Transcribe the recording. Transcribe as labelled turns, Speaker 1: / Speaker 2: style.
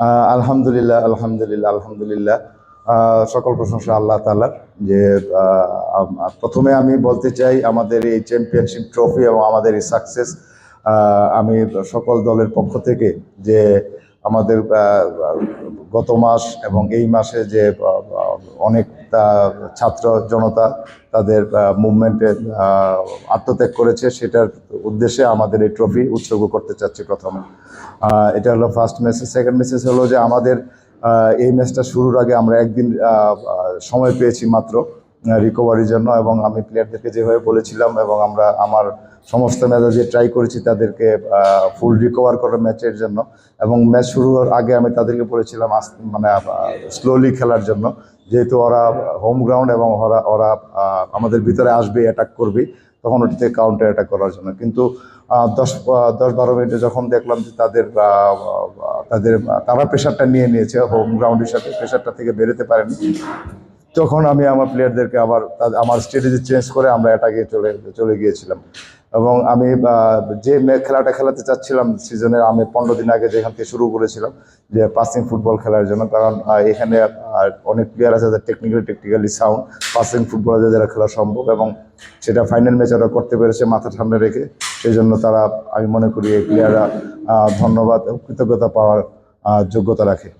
Speaker 1: আলহামদুলিল্লাহ আলহামদুলিল্লাহ আলহামদুলিল্লাহ। সকল প্রশংসা আল্লাহ তালার যে প্রথমে আমি বলতে চাই, আমাদের এই চ্যাম্পিয়নশিপ ট্রফি এবং আমাদের এই সাকসেস আমি সকল দলের পক্ষ থেকে যে, আমাদের গত মাস এবং এই মাসে যে অনেক ছাত্র জনতা তাদের মুভমেন্টে আত্মত্যাগ করেছে। সেটার উদ্দেশ্যে আমাদের এই ট্রফি উৎসর্গ করতে চাচ্ছি প্রথমে। এটা হলো ফার্স্ট মেসেজ সেকেন্ড মেসেজ হলো যে আমাদের এই ম্যাচটা শুরুর আগে আমরা একদিন সময় পেয়েছি মাত্র রিকভারির জন্য এবং আমি প্লেয়ারদেরকে যেভাবে বলেছিলাম এবং আমরা আমার সমস্ত ম্যাচে যে ট্রাই করেছি তাদেরকে ফুল রিকভার করার ম্যাচের জন্য। এবং ম্যাচ শুরু হওয়ার আগে আমি তাদেরকে বলেছিলাম মানে স্লোলি খেলার জন্য। যেহেতু ওরা হোম গ্রাউন্ড এবং ওরা ওরা আমাদের ভিতরে আসবে অ্যাটাক করবে, তখন ওটিতে কাউন্টার অ্যাটাক করার জন্য। কিন্তু দশ দশ বারো মিনিটে যখন দেখলাম যে তাদের তাদের তারা প্রেশারটা নিয়ে নিয়েছে হোম গ্রাউন্ডের সাথে প্রেশারটা থেকে বেরোতে পারেনি, তখন আমি আমার প্লেয়ারদেরকে আবার আমার স্ট্র্যাটেজি চেঞ্জ করে আমরা এটাকে চলে চলে গিয়েছিলাম। এবং আমি যে খেলাটা খেলাতে চাচ্ছিলাম সিজনের আমি পনেরো দিন আগে যেখান থেকে শুরু করেছিলাম, যে পাসিং ফুটবল খেলার জন্য, কারণ এখানে অনেক প্লেয়ার আছে যাদের technically technically sound passing football যারা খেলা সম্ভব এবং সেটা ফাইনাল ম্যাচ ওরা করতে পেরেছে মাথা ঠান্ডা রেখে সেই জন্য তারা, আমি মনে করি এই প্লেয়াররা ধন্যবাদ কৃতজ্ঞতা পাওয়ার যোগ্যতা রাখে।